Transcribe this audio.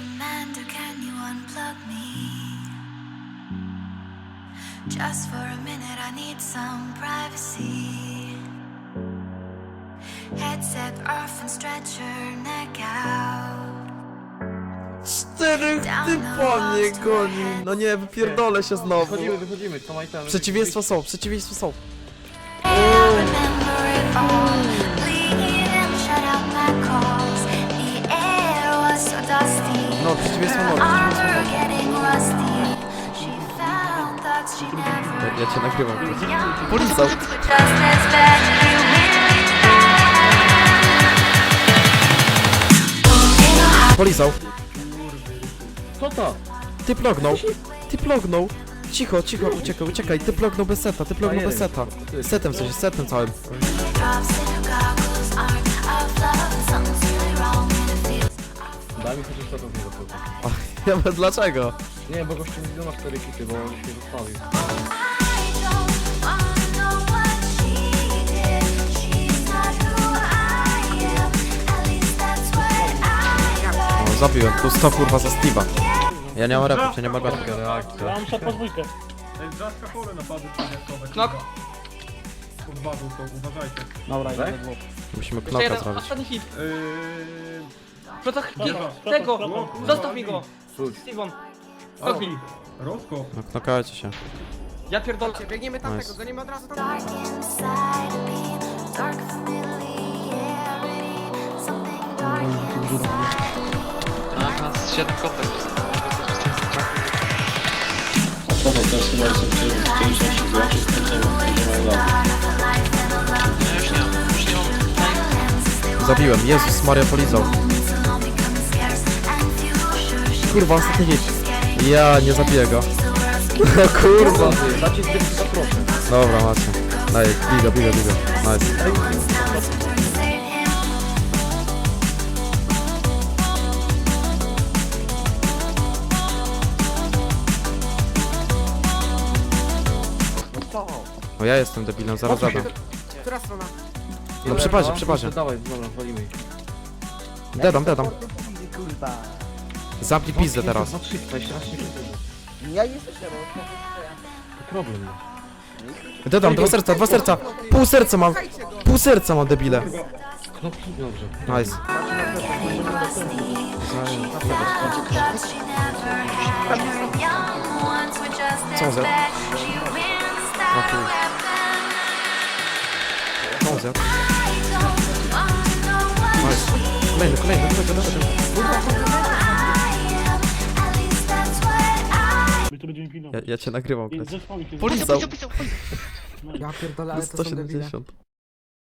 Amanda, can you unplug me? Just for a minute, I need some privacy. Headset off and stretch your neck out. Czterech typa mnie goni. No nie, wypierdolę się znowu. Wychodzimy, wychodzimy, ma itemy? Przeciwieństwa są, przeciwieństwa są. Thoughts she never no. Ja cię nagrywam. Bad. Polizał. Co to? Ty plognął. Ty plognął. Cicho, cicho, uciekaj, uciekaj. Ty plognął bez seta, ty plognął bez seta. Setem w sensie, setem całym. Mi chociaż to do niego. Ja mówię, dlaczego? Nie, bo gościu nie ma 4 hity, bo on się zostawił. I don't wanna know what she did. She's not who I am. At least that's what I O, zabiłem, tu 100 kurwa za Steve'a. Ja nie mam repu, ja nie mam repu. Reakcja. Mam szat po dwójkę. Drzazka chore napady przyniosłowe. Knok. Pod bazą są, uważajcie. Dobra, Tak? idę dwóch. Musimy Jeszcze knoka jeden, zrobić. ostatni hit. Yy... Protach, Dobra, tego! dobra. Zostaw mi go! Czuć. Steven, O, Robi. Rozkop. No, knokajcie się. ja pierdolę. Biegniemy tamtego, Nice. gonimy od razu tam. Dark inside a beam, dark familiarity. Something dark inside me. nas 7 kotek jest. Ja już nie mam, już nie mam. Zabiłem, Jezus Maria polizał. Kurwa, ostatni hit. Ja, nie zabiję go. No kurwa. Zbyt za proszę. Dobra, macie. Daj, bigo, bigo, bigo. Nice. O, ja jestem debilem, zaraz zadam. Która strona? No przy bazie, przy bazie. Dawaj, dobra, walimy. Dedam, dedam. Zamknij pizdę teraz. Na 300, jeszcze raz nie Ja nie słyszę, bo... To problem. Dedam, dwa serca, dwa serca. Pół serca mam. Pół serca mam, debile. Knopki? Dobrze. Nice. Co chuj. Co on zjadł? Nice. Kolejny, kolejny, dawaj, dawaj, My tu będziemy pilnować. Ja, ja cię nagrywam, Jest kleć. zespołik, jest Polizał. Ja pierdolę, ale to są debile. 170.